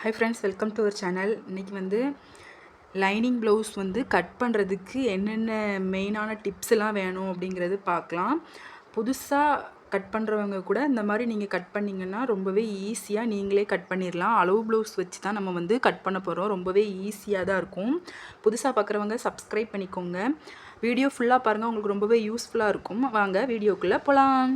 Hi friends welcome to our channel இன்றைக்கி வந்து lining blouse வந்து கட் பண்ணுறதுக்கு என்னென்ன மெயினான டிப்ஸ் எல்லாம் வேணும் அப்படிங்கிறது பார்க்கலாம். புதுசாக கட் பண்ணுறவங்க கூட இந்த மாதிரி நீங்கள் கட் பண்ணிங்கன்னா ரொம்பவே ஈஸியாக நீங்களே கட் பண்ணிடலாம் அளவு ப்ளவுஸ் வச்சு தான் நம்ம வந்து கட் பண்ண போகிறோம் ரொம்பவே ஈஸியாக தான் இருக்கும். புதுசாக பார்க்குறவங்க சப்ஸ்கிரைப் பண்ணிக்கோங்க. வீடியோ ஃபுல்லாக பாருங்கள் உங்களுக்கு ரொம்பவே யூஸ்ஃபுல்லாக இருக்கும். வாங்க வீடியோக்குள்ளே போகலாம்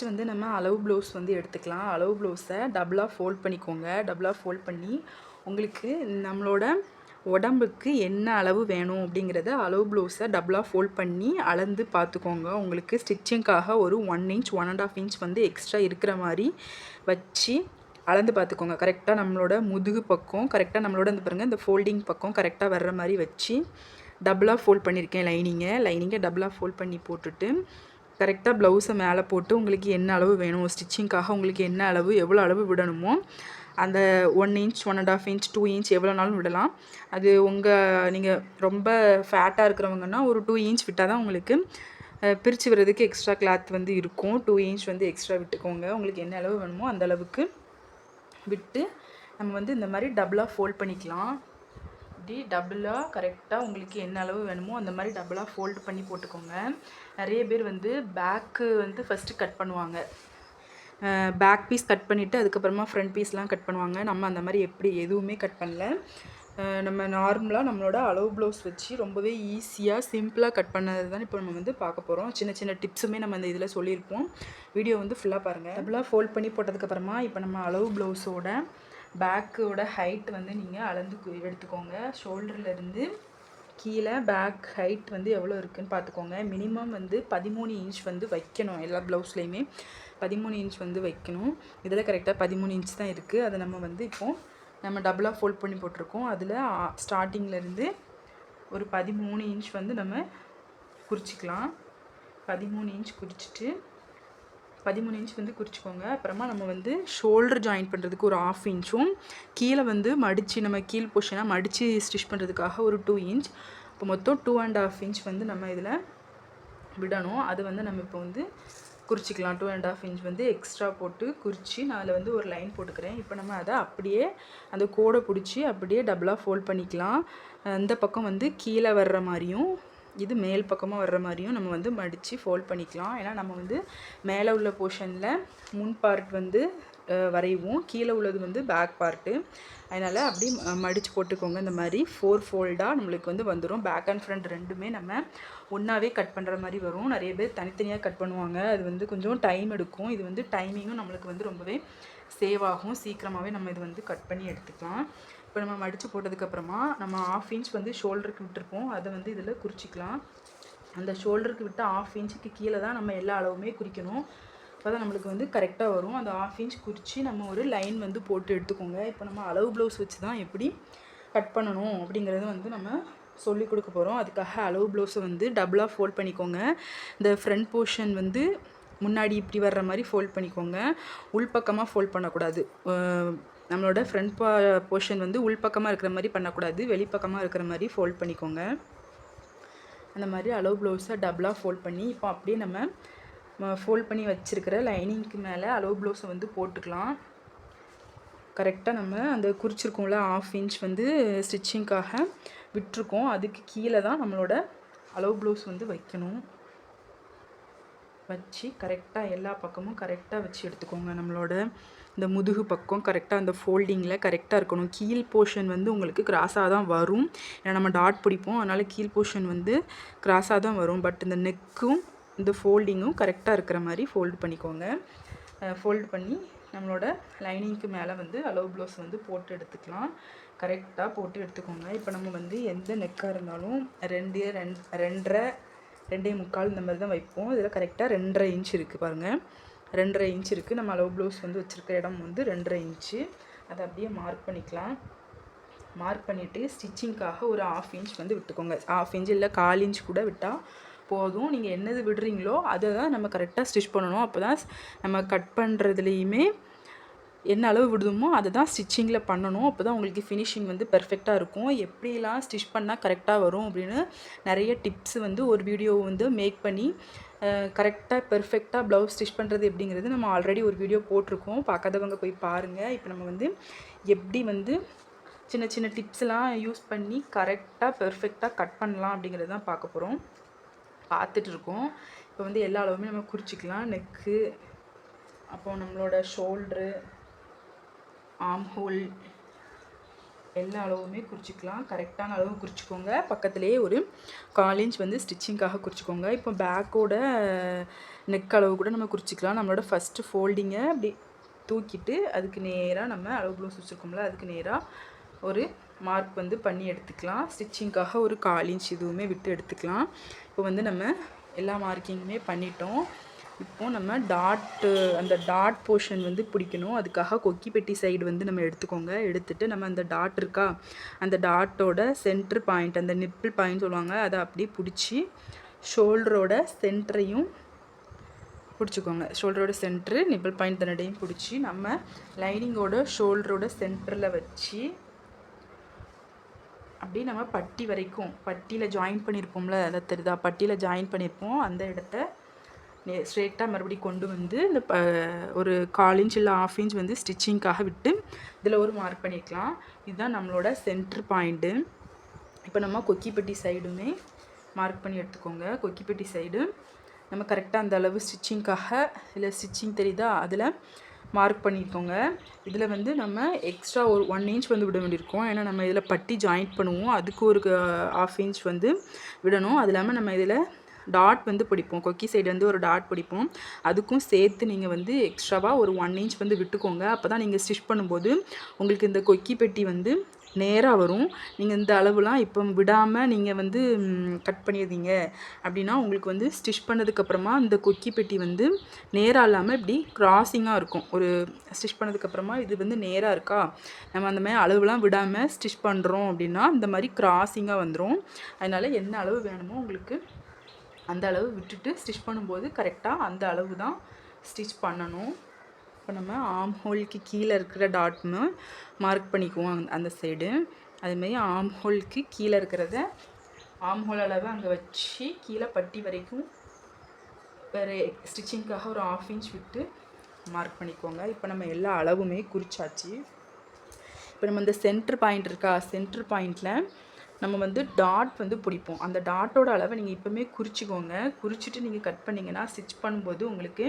ஃபஸ்ட்டு வந்து நம்ம அளவு ப்ளவுஸ் வந்து எடுத்துக்கலாம். அளவு ப்ளவுஸை டபுளாக ஃபோல்ட் பண்ணிக்கோங்க. டபுளாக ஃபோல்ட் பண்ணி உங்களுக்கு நம்மளோட உடம்புக்கு என்ன அளவு வேணும் அப்படிங்கிறத அளவு ப்ளவுஸை டபுளாக ஃபோல்ட் பண்ணி அளந்து பார்த்துக்கோங்க. உங்களுக்கு ஸ்டிச்சிங்க்காக ஒரு one inch one and half inch வந்து எக்ஸ்ட்ரா இருக்கிற மாதிரி வச்சு அளந்து பார்த்துக்கோங்க. கரெக்டாக நம்மளோட முதுகு பக்கம் கரெக்டாக நம்மளோட இந்த பாருங்கள் இந்த ஃபோல்டிங் பக்கம் கரெக்டாக வர்ற மாதிரி வச்சு டபுளாக ஃபோல்ட் பண்ணியிருக்கேன் லைனிங்கை லைனிங்கை டபுளாக ஃபோல்ட் பண்ணி போட்டுட்டு கரெக்டாக ப்ளவுஸை மேலே போட்டு உங்களுக்கு என்ன அளவு வேணும் ஸ்டிச்சிங்க்காக உங்களுக்கு என்ன அளவு எவ்வளோ அளவு விடணுமோ அந்த one inch one and half inch two inch எவ்வளோனாலும் விடலாம். அது உங்கள் நீங்கள் ரொம்ப ஃபேட்டாக இருக்கிறவங்கன்னா ஒரு டூ இன்ச் விட்டால் தான் உங்களுக்கு பிரித்து விடுறதுக்கு எக்ஸ்ட்ரா கிளாத் வந்து இருக்கும். டூ இன்ச் வந்து எக்ஸ்ட்ரா விட்டுக்கோங்க. உங்களுக்கு என்ன அளவு வேணுமோ அந்த அளவுக்கு விட்டு நம்ம வந்து இந்த மாதிரி டபுளாக ஃபோல்ட் பண்ணிக்கலாம். இப்படி டபுளாக கரெக்டாக உங்களுக்கு என்ன அளவு வேணுமோ அந்த மாதிரி டபுளாக ஃபோல்டு பண்ணி போட்டுக்கோங்க. நிறைய பேர் வந்து பேக்கு வந்து ஃபஸ்ட்டு கட் பண்ணுவாங்க. பேக் பீஸ் கட் பண்ணிவிட்டு அதுக்கப்புறமா ஃப்ரண்ட் பீஸ்லாம் கட் பண்ணுவாங்க. நம்ம அந்த மாதிரி எப்படி எதுவுமே கட் பண்ணல. நம்ம நார்மலாக நம்மளோட அளவு ப்ளவுஸ் வச்சு ரொம்பவே ஈஸியாக சிம்பிளாக கட் பண்ணது தான் இப்போ நம்ம வந்து பார்க்க போகிறோம் சின்ன சின்ன டிப்ஸுமே நம்ம அந்த இதில் சொல்லியிருப்போம். வீடியோ வந்து ஃபுல்லாக பாருங்கள் டபுளாக ஃபோல்ட் பண்ணி போட்டதுக்கப்புறமா இப்போ நம்ம அளவு ப்ளவுஸோட பேக்கோட ஹைட் வந்து நீங்கள் அளந்து எடுத்துக்கோங்க. ஷோல்டர்லேருந்து கீழே பேக் ஹைட் வந்து எவ்வளோ இருக்குதுன்னு பார்த்துக்கோங்க. மினிமம் வந்து பதிமூணு இன்ச் வந்து வைக்கணும். எல்லா ப்ளவுஸ்லேயுமே பதிமூணு இன்ச் வந்து வைக்கணும். இதில் கரெக்டாக பதிமூணு இன்ச் தான் இருக்குது அதை நம்ம வந்து இப்போது நம்ம டபுளாக ஃபோல்ட் பண்ணி போட்டிருக்கோம். அதில் ஸ்டார்டிங்லேருந்து ஒரு பதிமூணு இன்ச் வந்து நம்ம குறிச்சிக்கலாம். பதிமூணு இன்ச் குறிச்சிட்டு பதிமூணு இன்ச் வந்து குறிச்சிக்கோங்க. அப்புறமா நம்ம வந்து ஷோல்டர் ஜாயின் பண்ணுறதுக்கு ஒரு ஆஃப் இன்ச்சும் கீழே வந்து மடித்து நம்ம கீழ் போஷனாக மடித்து ஸ்டிச் பண்ணுறதுக்காக ஒரு டூ இன்ச் இப்போ மொத்தம் டூ அண்ட் ஆஃப் இன்ச் வந்து நம்ம இதில் விடணும். அது வந்து நம்ம இப்போ வந்து குறிச்சிக்கலாம். டூ அண்ட் ஆஃப் இன்ச் வந்து எக்ஸ்ட்ரா போட்டு குறித்து நான் அதில் வந்து ஒரு லைன் போட்டுக்கிறேன். இப்போ நம்ம அதை அப்படியே அந்த கோடை பிடிச்சி அப்படியே டபுளாக ஃபோல்ட் பண்ணிக்கலாம். இந்த பக்கம் வந்து கீழே வர்ற மாதிரியும் இது மேல் பக்கமாக வர்ற மாதிரியும் நம்ம வந்து மடித்து ஃபோல்ட் பண்ணிக்கலாம். ஏன்னா நம்ம வந்து மேலே உள்ள போர்ஷனில் முன் பார்ட் வந்து வரைவோம் கீழே உள்ளது வந்து பேக் பார்ட்டு அதனால் அப்படி மடித்து போட்டுக்கோங்க. இந்த மாதிரி ஃபோர் ஃபோல்டாக நம்மளுக்கு வந்து வந்துடும் பேக் அண்ட் ஃப்ரண்ட் ரெண்டுமே நம்ம ஒன்றாவே கட் பண்ணுற மாதிரி வரும். நிறைய பேர் தனித்தனியாக கட் பண்ணுவாங்க. அது வந்து கொஞ்சம் டைம் எடுக்கும். இது வந்து டைமிங்கும் நம்மளுக்கு வந்து ரொம்பவே சேவ் ஆகும். சீக்கிரமாகவே நம்ம இது வந்து கட் பண்ணி எடுத்துக்கலாம். இப்போ நம்ம மடித்து போட்டதுக்கப்புறமா நம்ம ஆஃப் இன்ச் வந்து ஷோல்டருக்கு விட்டுருப்போம். அதை வந்து இதில் குறிச்சிக்கலாம். அந்த ஷோல்டருக்கு விட்டு ஆஃப் இன்ச்சுக்கு கீழே தான் நம்ம எல்லா அளவுமே குறிக்கணும். அப்போ தான் நம்மளுக்கு வந்து கரெக்டாக வரும். அந்த ஆஃப் இன்ச் குறித்து நம்ம ஒரு லைன் வந்து போட்டு எடுத்துக்கோங்க. இப்போ நம்ம அளவு ப்ளவுஸ் வச்சு தான் எப்படி கட் பண்ணணும் அப்படிங்கிறத வந்து நம்ம சொல்லி கொடுக்க போகிறோம் அதுக்காக அளவு ப்ளவுஸை வந்து டபுளாக ஃபோல்ட் பண்ணிக்கோங்க. இந்த ஃப்ரண்ட் போர்ஷன் வந்து முன்னாடி இப்படி வர்ற மாதிரி ஃபோல்ட் பண்ணிக்கோங்க. உள்பக்கமாக ஃபோல்ட் பண்ணக்கூடாது. நம்மளோட ஃப்ரண்ட் பா போர்ஷன் வந்து உள்பக்கமாக இருக்கிற மாதிரி பண்ணக்கூடாது. வெளிப்பக்கமாக இருக்கிற மாதிரி ஃபோல்ட் பண்ணிக்கோங்க. அந்த மாதிரி அளவு ப்ளவுஸை டபுளாக ஃபோல்ட் பண்ணி இப்போ அப்படியே நம்ம ஃபோல்ட் பண்ணி வச்சுருக்கிற லைனிங்க்கு மேலே அளவு ப்ளவுஸை வந்து போட்டுக்கலாம். கரெக்டாக நம்ம அந்த குறிச்சிருக்கோம்ல ஆஃப் இன்ச் வந்து ஸ்டிச்சிங்க்காக விட்டுருக்கோம். அதுக்கு கீழே தான் நம்மளோட அளவு ப்ளவுஸ் வந்து வைக்கணும். வச்சு கரெக்டாக எல்லா பக்கமும் கரெக்டாக வச்சு எடுத்துக்கோங்க நம்மளோட இந்த முதுகு பக்கம். கரெக்டாக அந்த ஃபோல்டிங்கில் கரெக்டாக இருக்கணும். கீழ் போர்ஷன் வந்து உங்களுக்கு கிராஸாக தான் வரும். ஏன்னா நம்ம டாட் பிடிப்போம். அதனால் கீழ் போர்ஷன் வந்து கிராஸாக தான் வரும். பட் இந்த நெக்கும் இந்த ஃபோல்டிங்கும் கரெக்டாக இருக்கிற மாதிரி ஃபோல்டு பண்ணிக்கோங்க. ஃபோல்டு பண்ணி நம்மளோட லைனிங்க்கு மேலே வந்து அலோவ் ப்ளவுஸ் வந்து போட்டு எடுத்துக்கலாம். கரெக்டாக போட்டு எடுத்துக்கோங்க. இப்போ நம்ம வந்து எந்த நெக்காக இருந்தாலும் ரெண்டு ரெண் ரெண்டரை ரெண்டே முக்கால் இந்த மாதிரி தான் வைப்போம். இதில் கரெக்டாக ரெண்டரை இன்ச் இருக்குது பாருங்கள் ரெண்டரை இன்ச் இருக்குது நம்ம அளவு ப்ளவுஸ் வந்து வச்சுருக்க இடம் வந்து ரெண்டரை இன்ச்சு. அதை அப்படியே மார்க் பண்ணிக்கலாம். மார்க் பண்ணிவிட்டு ஸ்டிச்சிங்க்காக ஒரு ஆஃப் இன்ச் வந்து விட்டுக்கோங்க. ஆஃப் இன்ச் இல்லை கால் இன்ச் கூட விட்டால் போதும். நீங்கள் என்னது விடுறீங்களோ அதை தான் நம்ம கரெக்டாக ஸ்டிச் பண்ணணும். அப்போ தான் நம்ம கட் பண்ணுறதுலேயுமே என்ன அளவு விடுதுமோ அதை தான் ஸ்டிச்சிங்கில் பண்ணணும். அப்போ தான் உங்களுக்கு ஃபினிஷிங் வந்து பெர்ஃபெக்டாக இருக்கும். எப்படிலாம் ஸ்டிச் பண்ணால் கரெக்டாக வரும் அப்படின்னு நிறைய டிப்ஸ் வந்து ஒரு வீடியோ வந்து மேக் பண்ணி கரெக்டாக பெர்ஃபெக்டாக ப்ளவுஸ் ஸ்டிச் பண்ணுறது எப்படிங்கிறது நம்ம ஆல்ரெடி ஒரு வீடியோ போட்டிருக்கோம். பார்க்காதவங்க போய் பாருங்கள் இப்போ நம்ம வந்து எப்படி வந்து சின்ன சின்ன டிப்ஸ்லாம் யூஸ் பண்ணி கரெக்டாக பெர்ஃபெக்டாக கட் பண்ணலாம் அப்படிங்கிறது தான் பார்க்க போகிறோம் பார்த்துட்டு இருக்கோம் இப்போ வந்து எல்லா அளவுமே நம்ம குறிச்சிக்கலாம். நெக்கு அப்போ நம்மளோட ஷோல்ட்ரு ஆம் ஹோல் எல்லா அளவுமே குறிச்சிக்கலாம். கரெக்டான அளவு குறிச்சிக்கோங்க. பக்கத்துலேயே ஒரு கால் இன்ச் வந்து ஸ்டிச்சிங்காக குறிச்சிக்கோங்க. இப்போ பேக்கோட நெக் அளவு கூட நம்ம குறிச்சிக்கலாம். நம்மளோட ஃபஸ்ட்டு ஃபோல்டிங்கை அப்படி தூக்கிட்டு அதுக்கு நேராக நம்ம அளவு ப்ளவுஸ் வச்சுருக்கோம்ல அதுக்கு நேராக ஒரு மார்க் வந்து பண்ணி எடுத்துக்கலாம். ஸ்டிச்சிங்க்காக ஒரு கால் இன்ச் இதுவுமே விட்டு எடுத்துக்கலாம். இப்போ வந்து நம்ம எல்லா மார்க்கிங்குமே பண்ணிட்டோம். இப்போது நம்ம டாட்டு அந்த டாட் போர்ஷன் வந்து பிடிக்கணும். அதுக்காக கொக்கி பெட்டி சைடு வந்து நம்ம எடுத்துக்கோங்க. எடுத்துகிட்டு நம்ம அந்த டாட் இருக்கா? அந்த டாட்டோட சென்ட்ரு பாயிண்ட் அந்த நிப்பிள் பாயிண்ட் சொல்லுவாங்க அதை அப்படியே பிடிச்சி ஷோல்டரோட சென்டரையும் பிடிச்சிக்கோங்க. ஷோல்டரோட சென்ட்ரு நிப்பிள் பாயிண்ட் தன்னடையும் பிடிச்சி நம்ம லைனிங்கோட ஷோல்டரோட சென்டரில் வச்சு அப்படியே நம்ம பட்டி வரைக்கும் பட்டியில் ஜாயின் பண்ணியிருப்போம்ல அதை தெரியுதா பட்டியில் ஜாயின் பண்ணியிருப்போம் அந்த இடத்த ஸ்ட்ரெயிட்டாக மறுபடியும் கொண்டு வந்து இந்த ப ஒரு கால் இன்ச் இல்லை ஆஃப் இன்ச் வந்து ஸ்டிச்சிங்க்காக விட்டு இதில் ஒரு மார்க் பண்ணிக்கலாம் இதுதான் நம்மளோட சென்ட்ரு பாயிண்ட்டு இப்போ நம்ம கொக்கிப்பட்டி சைடுமே மார்க் பண்ணி எடுத்துக்கோங்க. கொக்கிப்பட்டி சைடு நம்ம கரெக்டாக அந்த அளவு ஸ்டிச்சிங்க்காக இல்லை ஸ்டிச்சிங் தெரியுதா? அதில் மார்க் பண்ணியிருக்கோங்க. இதில் வந்து நம்ம எக்ஸ்ட்ரா ஒரு ஒன் இன்ச் வந்து விட வேண்டியிருக்கோம். ஏன்னா நம்ம இதில் பட்டி ஜாயிண்ட் பண்ணுவோம். அதுக்கு ஒரு ஆஃப் இன்ச் வந்து விடணும். அது இல்லாமல் நம்ம இதில் டாட் வந்து பிடிப்போம். கொக்கி சைடு வந்து ஒரு டாட் பிடிப்போம். அதுக்கும் சேர்த்து நீங்கள் வந்து எக்ஸ்ட்ராவாக ஒரு ஒன் இன்ச் வந்து விட்டுக்கோங்க. அப்போ தான் நீங்கள் ஸ்டிச் பண்ணும்போது உங்களுக்கு இந்த கொக்கி பெட்டி வந்து நேராக வரும். நீங்கள் இந்த அளவுலாம் இப்போ விடாமல் நீங்கள் வந்து கட் பண்ணிடுறீங்க அப்படின்னா உங்களுக்கு வந்து ஸ்டிச் பண்ணதுக்கப்புறமா இந்த கொக்கி பெட்டி வந்து நேராக இல்லாமல் இப்படி கிராசிங்காக இருக்கும். ஒரு ஸ்டிச் பண்ணதுக்கப்புறமா இது வந்து நேராக இருக்கா? நம்ம அந்த மாதிரி அளவுலாம் விடாமல் ஸ்டிச் பண்ணுறோம் அப்படின்னா இந்த மாதிரி கிராசிங்காக வந்துடும் அதனால் என்ன அளவு வேணுமோ உங்களுக்கு அந்த அளவு விட்டுட்டு ஸ்டிச் பண்ணும்போது கரெக்டாக அந்த அளவு தான் ஸ்டிச் பண்ணணும். இப்போ நம்ம ஆம் ஹோலுக்கு கீழே இருக்கிற டாட்னு மார்க் பண்ணிக்குவோம் அந்த அந்த சைடு அதுமாரி ஆம் ஹோலுக்கு கீழே இருக்கிறத ஆம் ஹோல் அளவு அங்கே வச்சு கீழே பட்டி வரைக்கும் வேறு ஸ்டிச்சிங்க்காக ஒரு ஆஃப் இன்ச் விட்டு மார்க் பண்ணிக்கோங்க. இப்போ நம்ம எல்லா அளவுமே குறிச்சாச்சு. இப்போ நம்ம இந்த சென்ட்ரு பாயிண்ட் இருக்கா? சென்ட்ரு பாயிண்டில் நம்ம வந்து டாட் வந்து பிடிப்போம். அந்த டாட்டோட அளவை நீங்கள் இப்போவுமே குறிச்சிக்கோங்க. குறிச்சிட்டு நீங்கள் கட் பண்ணிங்கன்னா ஸ்டிச் பண்ணும்போது உங்களுக்கு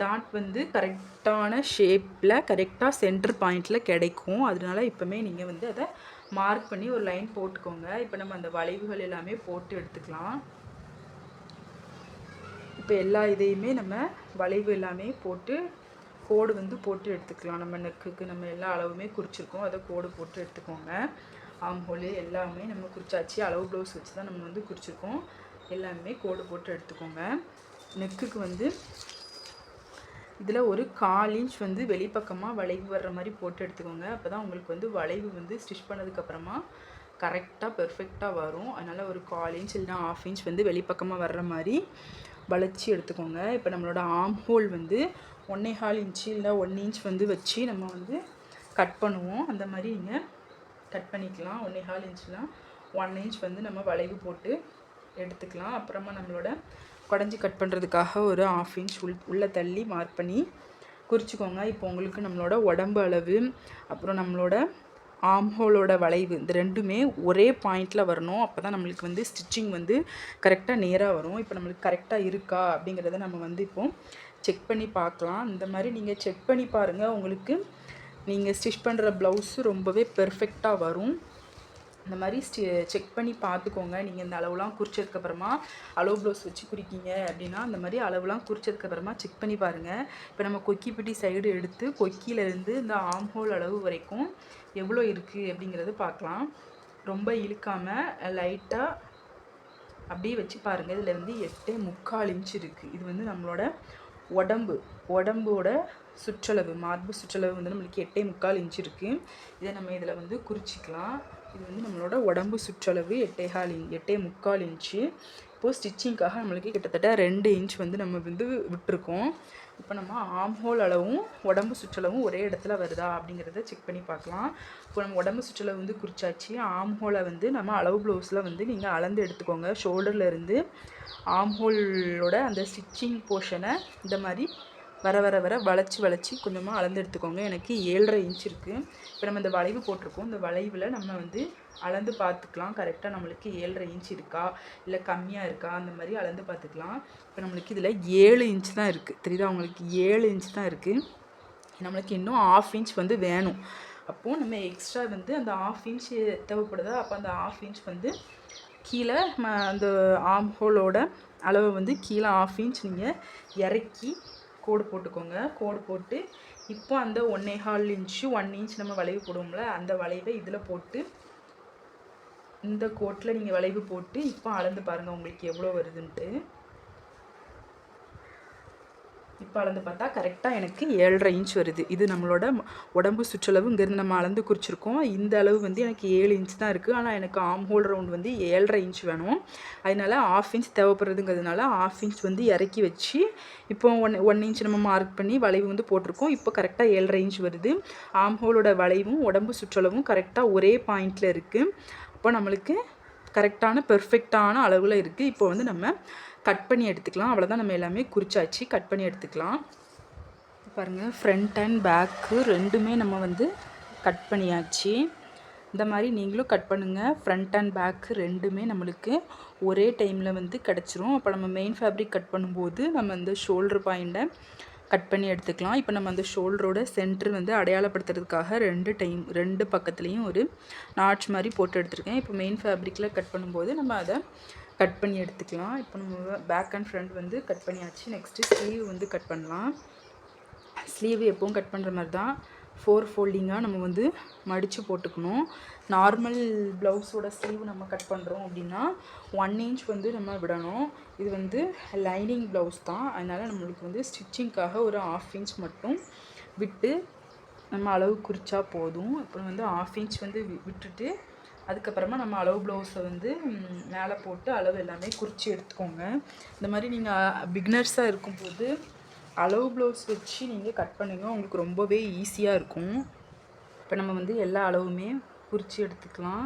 டாட் வந்து கரெக்டான ஷேப்பில் கரெக்டாக சென்டர் பாயிண்டில் கிடைக்கும். அதனால இப்போவுமே நீங்கள் வந்து அதை மார்க் பண்ணி ஒரு லைன் போட்டுக்கோங்க. இப்போ நம்ம அந்த வளைவுகள் எல்லாமே போட்டு எடுத்துக்கலாம். இப்போ எல்லா இதையுமே நம்ம வளைவு எல்லாமே போட்டு கோடு வந்து போட்டு எடுத்துக்கலாம். நம்ம நெக்குக்கு நம்ம எல்லா அளவுமே குறிச்சிருக்கோம். அதை கோடு போட்டு எடுத்துக்கோங்க. ஆம்ஹோலி எல்லாமே நம்ம குறிச்சாச்சு. அளவு ப்ளவுஸ் வச்சு தான் நம்ம வந்து குறிச்சிருக்கோம். எல்லாமே கோடு போட்டு எடுத்துக்கோங்க. நெக்குக்கு வந்து இதில் ஒரு கால் இன்ச் வந்து வெளிப்பக்கமாக வளைவு வர்ற மாதிரி போட்டு எடுத்துக்கோங்க. அப்போ தான் உங்களுக்கு வந்து வளைவு வந்து ஸ்டிச் பண்ணதுக்கப்புறமா கரெக்டாக பெர்ஃபெக்டாக வரும். அதனால் ஒரு கால் இன்ச் இல்லைனா ஆஃப் இன்ச் வந்து வெளிப்பக்கமாக வர்ற மாதிரி வளைச்சி எடுத்துக்கோங்க. இப்போ நம்மளோட ஆம் ஹோல் வந்து ஒன்றே கால் இன்ச்சு இல்லை ஒன் இன்ச் வந்து வச்சு நம்ம வந்து கட் பண்ணுவோம். அந்த மாதிரி நீங்கள் கட் பண்ணிக்கலாம். ஒன்றே கால் இன்ச்லாம் ஒன் இன்ச் வந்து நம்ம வளைவு போட்டு எடுத்துக்கலாம். அப்புறமா நம்மளோட குடஞ்சி கட் பண்ணுறதுக்காக ஒரு ஆஃப் இன்ச் உள் உள்ளே தள்ளி மார்க் பண்ணி குறிச்சிக்கோங்க. இப்போ உங்களுக்கு நம்மளோட உடம்பு அளவு அப்புறம் நம்மளோட ஆம்ஹோலோட வளைவு இந்த ரெண்டுமே ஒரே பாயிண்டில் வரணும். அப்போ தான் நம்மளுக்கு வந்து ஸ்டிச்சிங் வந்து கரெக்டாக நேராக வரும். இப்போ நம்மளுக்கு கரெக்டாக இருக்கா அப்படிங்கிறத நம்ம வந்து இப்போது செக் பண்ணி பார்க்கலாம். இந்த மாதிரி நீங்கள் செக் பண்ணி பாருங்கள் உங்களுக்கு நீங்கள் ஸ்டிச் பண்ணுற ப்ளவுஸு ரொம்பவே பெர்ஃபெக்டாக வரும். இந்த மாதிரி ஸ்டி செக் பண்ணி பார்த்துக்கோங்க. நீங்கள் இந்த அளவுலாம் குறிச்சதுக்கப்புறமா அளவு ப்ளவுஸ் வச்சு குறிக்கிங்க அப்படின்னா அந்த மாதிரி அளவுலாம் குறிச்சதுக்கப்புறமா செக் பண்ணி பாருங்கள் இப்போ நம்ம கொக்கிப்பட்டி சைடு எடுத்து கொக்கியிலேருந்து இந்த ஆம்ஹோல் அளவு வரைக்கும் எவ்வளோ இருக்குது அப்படிங்கிறத பார்க்கலாம். ரொம்ப இழுக்காமல் லைட்டாக அப்படியே வச்சு பாருங்கள் இதில் வந்து எட்டே முக்கால் இன்ச் இருக்குது இது வந்து நம்மளோட உடம்பு உடம்போட சுற்றளவு மார்பு சுற்றளவு வந்து நம்மளுக்கு எட்டே முக்கால் இன்ச் இருக்குது இதை நம்ம இதில் வந்து குறிச்சிக்கலாம். இது வந்து நம்மளோட உடம்பு சுற்றளவு எட்டேகால் இன் எட்டே முக்கால் இன்ச்சு. இப்போது ஸ்டிச்சிங்க்காக நம்மளுக்கு கிட்டத்தட்ட ரெண்டு இன்ச் வந்து நம்ம வந்து விட்டுருக்கோம். இப்போ நம்ம ஆம்ஹோல் அளவும் உடம்பு சுற்றளவும் ஒரே இடத்துல வருதா அப்படிங்கிறத செக் பண்ணி பார்க்கலாம். இப்போ நம்ம உடம்பு சுற்றளவு வந்து குறிச்சாச்சு. ஆம் ஹோலை வந்து நம்ம அளவு ப்ளவுஸில் வந்து நீங்கள் அளந்து எடுத்துக்கோங்க. ஷோல்டர்லேருந்து ஆம்ஹோலோட அந்த ஸ்டிச்சிங் போர்ஷனை இந்த மாதிரி வர வர வர வளைச்சி வளைச்சி கொஞ்சமாக அளந்து எடுத்துக்கோங்க. எனக்கு ஏழரை இன்ச் இருக்குது இப்போ நம்ம இந்த வளைவு போட்டிருக்கோம். இந்த வளைவில் நம்ம வந்து அளந்து பார்த்துக்கலாம். கரெக்டாக நம்மளுக்கு ஏழரை இன்ச் இருக்கா? இல்லை கம்மியாக இருக்கா? அந்த மாதிரி அளந்து பார்த்துக்கலாம். இப்போ நம்மளுக்கு இதில் ஏழு இன்ச் தான் இருக்குது தெரியுதா உங்களுக்கு? ஏழு இன்ச் தான் இருக்குது நம்மளுக்கு இன்னும் ஆஃப் இன்ச் வந்து வேணும். அப்போது நம்ம எக்ஸ்ட்ரா வந்து அந்த ஆஃப் இன்ச் தேவைப்படுதா? அப்போ அந்த ஆஃப் இன்ச் வந்து கீழே அந்த ஆம் ஹோலோட அளவை வந்து கீழே ஆஃப் இன்ச் நீங்கள் இறக்கி கோடு போட்டுக்கோங்க. கோடு போட்டு இப்போ அந்த ஒன்னே ஹால் இன்ச்சு ஒன் இன்ச் நம்ம வளைவு போடுவோம்ல அந்த வளைவை இதில் போட்டு இந்த கோட்டில் நீங்கள் வளைவு போட்டு இப்போ அளந்து பாருங்கள் உங்களுக்கு எவ்வளோ வருதுன்ட்டு. இப்போ அளந்து பார்த்தா கரெக்டாக எனக்கு ஏழரை இன்ச் வருது. இது நம்மளோட உடம்பு சுற்றளவு இங்கேருந்து நம்ம அளந்து குறிச்சிருக்கோம். இந்த அளவு வந்து எனக்கு ஏழு இன்ச் தான் இருக்குது ஆனால் எனக்கு ஆம் ஹோல் ரவுண்ட் வந்து ஏழரை இன்ச் வேணும். அதனால் ஆஃப் இன்ச் தேவைப்படுறதுங்கிறதுனால ஆஃப் இன்ச் வந்து இறக்கி வச்சு இப்போ ஒன் ஒன் இன்ச் நம்ம மார்க் பண்ணி வளைவு வந்து போட்டிருக்கோம். இப்போ கரெக்டாக ஏழரை இன்ச் வருது. ஆம் ஹோலோட வளைவும் உடம்பு சுற்றளவும் கரெக்டாக ஒரே பாயிண்டில் இருக்குது அப்போ நம்மளுக்கு கரெக்டான பெர்ஃபெக்டான அளவில் இருக்குது இப்போ வந்து நம்ம கட் பண்ணி எடுத்துக்கலாம். அவ்வளோதான் நம்ம எல்லாமே குறிச்சாச்சு. கட் பண்ணி எடுத்துக்கலாம். பாருங்கள் ஃப்ரண்ட் அண்ட் பேக்கு ரெண்டுமே நம்ம வந்து கட் பண்ணியாச்சு. இந்த மாதிரி நீங்களும் கட் பண்ணுங்கள் ஃப்ரண்ட் அண்ட் பேக் ரெண்டுமே நம்மளுக்கு ஒரே டைமில் வந்து கிடச்சிரும். அப்போ நம்ம மெயின் ஃபேப்ரிக் கட் பண்ணும்போது நம்ம வந்து ஷோல்ட்ரு பாயிண்ட்டை கட் பண்ணி எடுத்துக்கலாம். இப்போ நம்ம அந்த ஷோல்டரோட சென்டர் வந்து அடையாளப்படுத்துறதுக்காக ரெண்டு டைம் ரெண்டு பக்கத்துலேயும் ஒரு நாட்ச் மாதிரி போட்டு எடுத்துருக்கேன். இப்போ மெயின் ஃபேப்ரிக்கில் கட் பண்ணும்போது நம்ம அதை கட் பண்ணி எடுத்துக்கலாம். இப்போ நம்ம பேக் அண்ட் ஃப்ரண்ட் வந்து கட் பண்ணியாச்சு. நெக்ஸ்ட்டு ஸ்லீவ் வந்து கட் பண்ணலாம். ஸ்லீவ் எப்பவும் கட் பண்ணுற மாதிரி தான். ஃபோர் ஃபோல்டிங்காக நம்ம வந்து மடித்து போட்டுக்கணும். நார்மல் ப்ளவுஸோட ஸ்லீவ் நம்ம கட் பண்ணுறோம் அப்படின்னா ஒன் இன்ச் வந்து நம்ம விடணும். இது வந்து லைனிங் ப்ளவுஸ் தான். அதனால் நம்மளுக்கு வந்து ஸ்டிச்சிங்க்காக ஒரு ஆஃப் இன்ச் மட்டும் விட்டு நம்ம அளவு குறித்தா போதும். அப்புறம் வந்து ஆஃப் இன்ச் வந்து விட்டுட்டு அதுக்கப்புறமா நம்ம அளவு ப்ளவுஸை வந்து மேலே போட்டு அளவு எல்லாமே குறித்து எடுத்துக்கோங்க. இந்த மாதிரி நீங்கள் பிக்னர்ஸாக இருக்கும்போது அளவு ப்ளவுஸ் வச்சு நீங்கள் கட் பண்ணுங்க. உங்களுக்கு ரொம்பவே ஈஸியாக இருக்கும். இப்போ நம்ம வந்து எல்லா அளவுமே குறித்து எடுத்துக்கலாம்.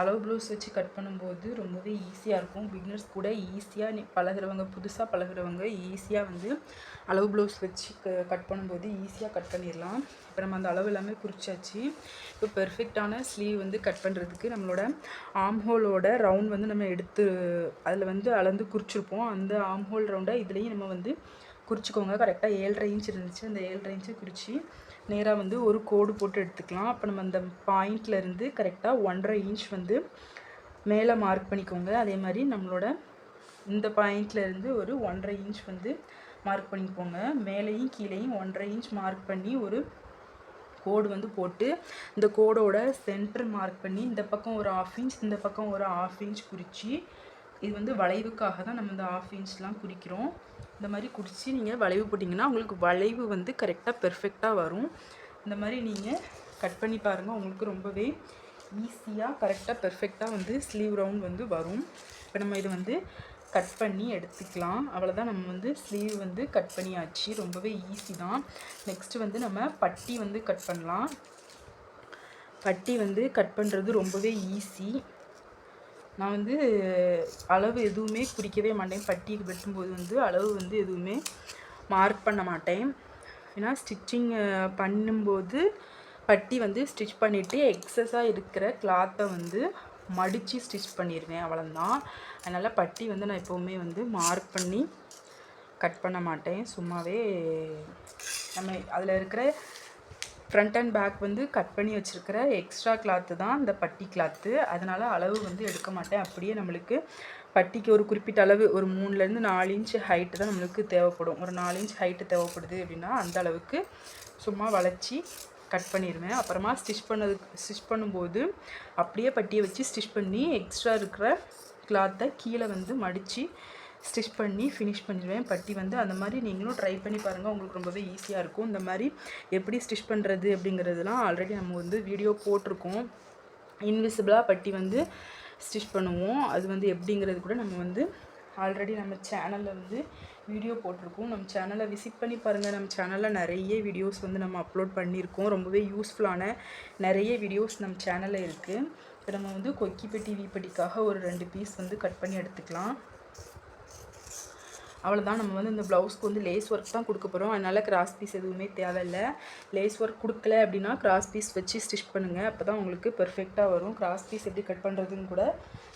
அளவு ப்ளவுஸ் வச்சு கட் பண்ணும்போது ரொம்பவே ஈஸியாக இருக்கும். பிக்னர்ஸ் கூட ஈஸியாக நீ பழகிறவங்க புதுசாக பழகிறவங்க ஈஸியாக வந்து அளவு ப்ளவுஸ் வச்சு க கட் பண்ணும்போது ஈஸியாக கட் பண்ணிடலாம் இப்போ நம்ம அந்த அளவு எல்லாமே குறிச்சாச்சு. இப்போ பெர்ஃபெக்டான ஸ்லீவ் வந்து கட் பண்ணுறதுக்கு நம்மளோட ஆம் ஹோலோட ரவுண்ட் வந்து நம்ம எடுத்து அதில் வந்து அளந்து குறிச்சிருப்போம். அந்த ஆம் ஹோல் ரவுண்டை இதுலேயும் நம்ம வந்து குறிச்சிக்கோங்க கரெக்டாக ஏழரை இன்ச் இருந்துச்சு. அந்த ஏழரை இன்ச்சை குறித்து நேராக வந்து ஒரு கோடு போட்டு எடுத்துக்கலாம். அப்போ நம்ம அந்த பாயிண்ட்லேருந்து கரெக்டாக ஒன்றரை இன்ச் வந்து மேலே மார்க் பண்ணிக்கோங்க. அதே மாதிரி நம்மளோட இந்த பாயிண்ட்லேருந்து ஒரு ஒன்றரை இன்ச் வந்து மார்க் பண்ணிக்கோங்க. மேலேயும் கீழேயும் ஒன்றரை இன்ச் மார்க் பண்ணி ஒரு கோடு வந்து போட்டு இந்த கோடோட சென்டர் மார்க் பண்ணி இந்த பக்கம் ஒரு ஆஃப் இன்ச் இந்த பக்கம் ஒரு ஆஃப் இன்ச் குறித்து இது வந்து வளைவுக்காக தான் நம்ம இந்த ஆஃப் இன்ச்லாம் குறிக்கிறோம் இந்த மாதிரி குடித்து நீங்கள் வளைவு போட்டிங்கன்னா உங்களுக்கு வளைவு வந்து கரெக்டாக பெர்ஃபெக்டாக வரும். இந்த மாதிரி நீங்கள் கட் பண்ணி பாருங்கள் உங்களுக்கு ரொம்பவே ஈஸியாக கரெக்டாக பெர்ஃபெக்டாக வந்து ஸ்லீவ் ரவுண்ட் வந்து வரும். இப்போ நம்ம இதை வந்து கட் பண்ணி எடுத்துக்கலாம். அவ்வளோதான் நம்ம வந்து ஸ்லீவ் வந்து கட் பண்ணியாச்சு. ரொம்பவே ஈஸி தான். நெக்ஸ்ட்டு வந்து நம்ம பட்டி வந்து கட் பண்ணலாம். பட்டி வந்து கட் பண்ணுறது ரொம்பவே ஈஸி நான் வந்து அளவு எதுவுமே குறிக்கவே மாட்டேன். பட்டிக்கு வெட்டும்போது வந்து அளவு வந்து எதுவுமே மார்க் பண்ண மாட்டேன். ஏன்னா ஸ்டிச்சிங் பண்ணும்போது பட்டி வந்து ஸ்டிச் பண்ணிவிட்டு எக்ஸஸாக இருக்கிற கிளாத்தை வந்து மடித்து ஸ்டிச் பண்ணிடுவேன் அவ்வளோதான் அதனால் பட்டி வந்து நான் எப்போவுமே வந்து மார்க் பண்ணி கட் பண்ண மாட்டேன். சும்மாவே நம்ம அதில் இருக்கிற ஃப்ரண்ட் அண்ட் பேக் வந்து கட் பண்ணி வச்சுருக்கிற எக்ஸ்ட்ரா கிளாத்து தான் இந்த பட்டி கிளாத்து அதனால் அளவு வந்து எடுக்க மாட்டேன். அப்படியே நம்மளுக்கு பட்டிக்கு ஒரு குறிப்பிட்ட அளவு ஒரு மூணுலேருந்து நாலு இன்ச் ஹைட்டு தான் நம்மளுக்கு தேவைப்படும். ஒரு நாலு இன்ச் ஹைட்டு தேவைப்படுது அப்படின்னா அந்த அளவுக்கு சும்மா வளைச்சி கட் பண்ணிடுவேன் அப்புறமா ஸ்டிச் பண்ணதுக்கு ஸ்டிச் பண்ணும்போது அப்படியே பட்டியை வச்சு ஸ்டிச் பண்ணி எக்ஸ்ட்ரா இருக்கிற கிளாத்தை கீழே வந்து மடித்து ஸ்டிச் பண்ணி ஃபினிஷ் பண்ணிடுவேன். பட்டி வந்து அந்த மாதிரி நீங்களும் ட்ரை பண்ணி பாருங்கள் உங்களுக்கு ரொம்பவே ஈஸியாக இருக்கும். இந்த மாதிரி எப்படி ஸ்டிச் பண்ணுறது அப்படிங்கிறதுலாம் ஆல்ரெடி நம்ம வந்து வீடியோ போட்டிருக்கோம். இன்விசிபிளாக பட்டி வந்து ஸ்டிச் பண்ணுவோம். அது வந்து எப்படிங்கிறது கூட நம்ம வந்து ஆல்ரெடி நம்ம சேனலில் வந்து வீடியோ போட்டிருக்கோம். நம்ம சேனலை விசிட் பண்ணி பாருங்கள் நம்ம சேனலில் நிறைய வீடியோஸ் வந்து நம்ம அப்லோட் பண்ணியிருக்கோம். ரொம்பவே யூஸ்ஃபுல்லான நிறைய வீடியோஸ் நம்ம சேனலில் இருக்குது இப்போ நம்ம வந்து கொக்கி பெட்டி வீப்பட்டிக்காக ஒரு ரெண்டு பீஸ் வந்து கட் பண்ணி எடுத்துக்கலாம். அவ்வளோதான் நம்ம வந்து இந்த ப்ளவுஸ்க்கு வந்து லேஸ் ஒர்க் தான் கொடுக்க போகிறோம் அதனால் கிராஸ் பீஸ் எதுவுமே தேவையில்லை. லேஸ் ஒர்க் கொடுக்கல அப்படின்னா கிராஸ் பீஸ் வச்சு ஸ்டிச் பண்ணுங்கள் அப்போ தான் உங்களுக்கு பெர்ஃபெக்டாக வரும். கிராஸ் பீஸ் எப்படி கட் பண்ணுறதுன்னு கூட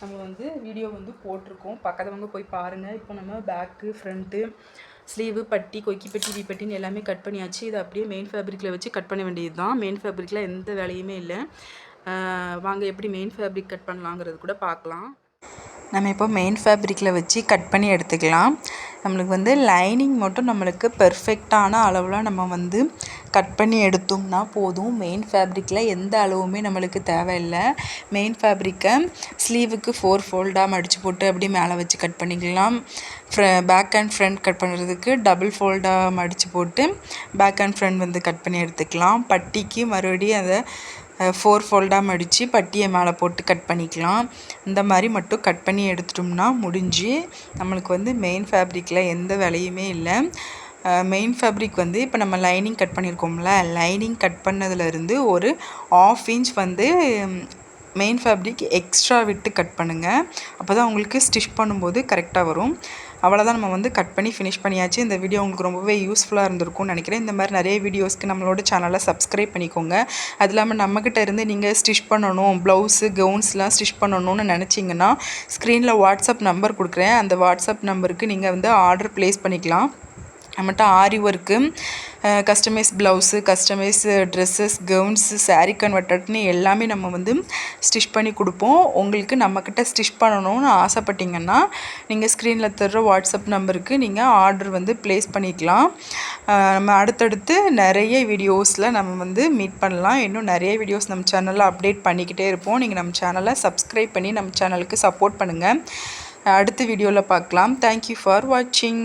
நம்ம வந்து வீடியோ வந்து போட்டிருக்கோம். பக்கத்தவங்க போய் பாருங்கள் இப்போ நம்ம பேக்கு ஃப்ரண்ட்டு ஸ்லீவு பட்டி கொக்கி பட்டி வீப்பட்டின்னு எல்லாமே கட் பண்ணியாச்சு. இதை அப்படியே மெயின் ஃபேப்ரிக்கில் வச்சு கட் பண்ண வேண்டியது தான் மெயின் ஃபேப்ரிக்கில் எந்த வேலையுமே இல்லை. வாங்க எப்படி மெயின் ஃபேப்ரிக் கட் பண்ணலாங்கிறது கூட பார்க்கலாம். நம்ம இப்போ மெயின் ஃபேப்ரிக்கில் வச்சு கட் பண்ணி எடுத்துக்கலாம். நம்மளுக்கு வந்து லைனிங் மட்டும் நம்மளுக்கு பெர்ஃபெக்டான அளவில் நம்ம வந்து கட் பண்ணி எடுத்தோம்னா போதும். மெயின் ஃபேப்ரிக்கில் எந்த அளவுமே நம்மளுக்கு தேவையில்லை. மெயின் ஃபேப்ரிக்கை ஸ்லீவுக்கு ஃபோர் ஃபோல்டாக மடித்து போட்டு அப்படியே மேலே வச்சு கட் பண்ணிக்கலாம். ஃப்ர பேக் அண்ட் ஃப்ரண்ட் கட் பண்ணுறதுக்கு டபுள் ஃபோல்டாக மடித்து போட்டு பேக் அண்ட் ஃப்ரண்ட் வந்து கட் பண்ணி எடுத்துக்கலாம். பட்டிக்கு மறுபடியும் அதை ஃபோர் ஃபோல்டாக மடித்து பட்டியை மேலே போட்டு கட் பண்ணிக்கலாம். இந்த மாதிரி மட்டும் கட் பண்ணி எடுத்துட்டோம்னா முடிஞ்சு. நம்மளுக்கு வந்து மெயின் ஃபேப்ரிக்கில் எந்த வேலையுமே இல்லை. மெயின் ஃபேப்ரிக் வந்து இப்போ நம்ம லைனிங் கட் பண்ணியிருக்கோம்ல லைனிங் கட் பண்ணதுலேருந்து ஒரு ஆஃப் இன்ச் வந்து மெயின் ஃபேப்ரிக் எக்ஸ்ட்ரா விட்டு கட் பண்ணுங்கள் அப்போ தான் உங்களுக்கு ஸ்டிச் பண்ணும்போது கரெக்டாக வரும். அவ்வளோதான் நம்ம வந்து கட் பண்ணி ஃபினிஷ் பண்ணியாச்சு. இந்த வீடியோ உங்களுக்கு ரொம்பவே யூஸ்ஃபுல்லாக இருந்திருக்கும்னு நினைக்கிறேன். இந்த மாதிரி நிறைய வீடியோஸ்க்கு நம்மளோட சேனலை சப்ஸ்கிரைப் பண்ணிக்கோங்க. அது இல்லாமல் நம்மக்கிட்ட இருந்து நீங்கள் ஸ்டிச் பண்ணணும் ப்ளவுஸு கவுன்ஸ்லாம் ஸ்டிச் பண்ணணும்னு நினச்சிங்கன்னா ஸ்க்ரீனில் வாட்ஸ்அப் நம்பர் கொடுக்குறேன். அந்த வாட்ஸ்அப் நம்பருக்கு நீங்கள் வந்து ஆர்டர் ப்ளேஸ் பண்ணிக்கலாம். நம்மகிட்ட aari work customise blouse customise dresses gowns sari கன்வெர்டட்னு எல்லாமே நம்ம வந்து ஸ்டிச் பண்ணி கொடுப்போம். உங்களுக்கு நம்மக்கிட்ட ஸ்டிச் பண்ணணும்னு ஆசைப்பட்டீங்கன்னா நீங்கள் ஸ்க்ரீனில் தர்ற வாட்ஸ்அப் நம்பருக்கு நீங்கள் ஆர்டர் வந்து ப்ளேஸ் பண்ணிக்கலாம். நம்ம அடுத்தடுத்து நிறைய வீடியோஸில் நம்ம வந்து மீட் பண்ணலாம். இன்னும் நிறைய வீடியோஸ் நம்ம சேனலில் அப்டேட் பண்ணிக்கிட்டே இருப்போம். நீங்கள் நம்ம சேனலை சப்ஸ்கிரைப் பண்ணி நம்ம சேனலுக்கு சப்போர்ட் பண்ணுங்கள் அடுத்த வீடியோவில் பார்க்கலாம். தேங்க்யூ ஃபார் வாட்சிங்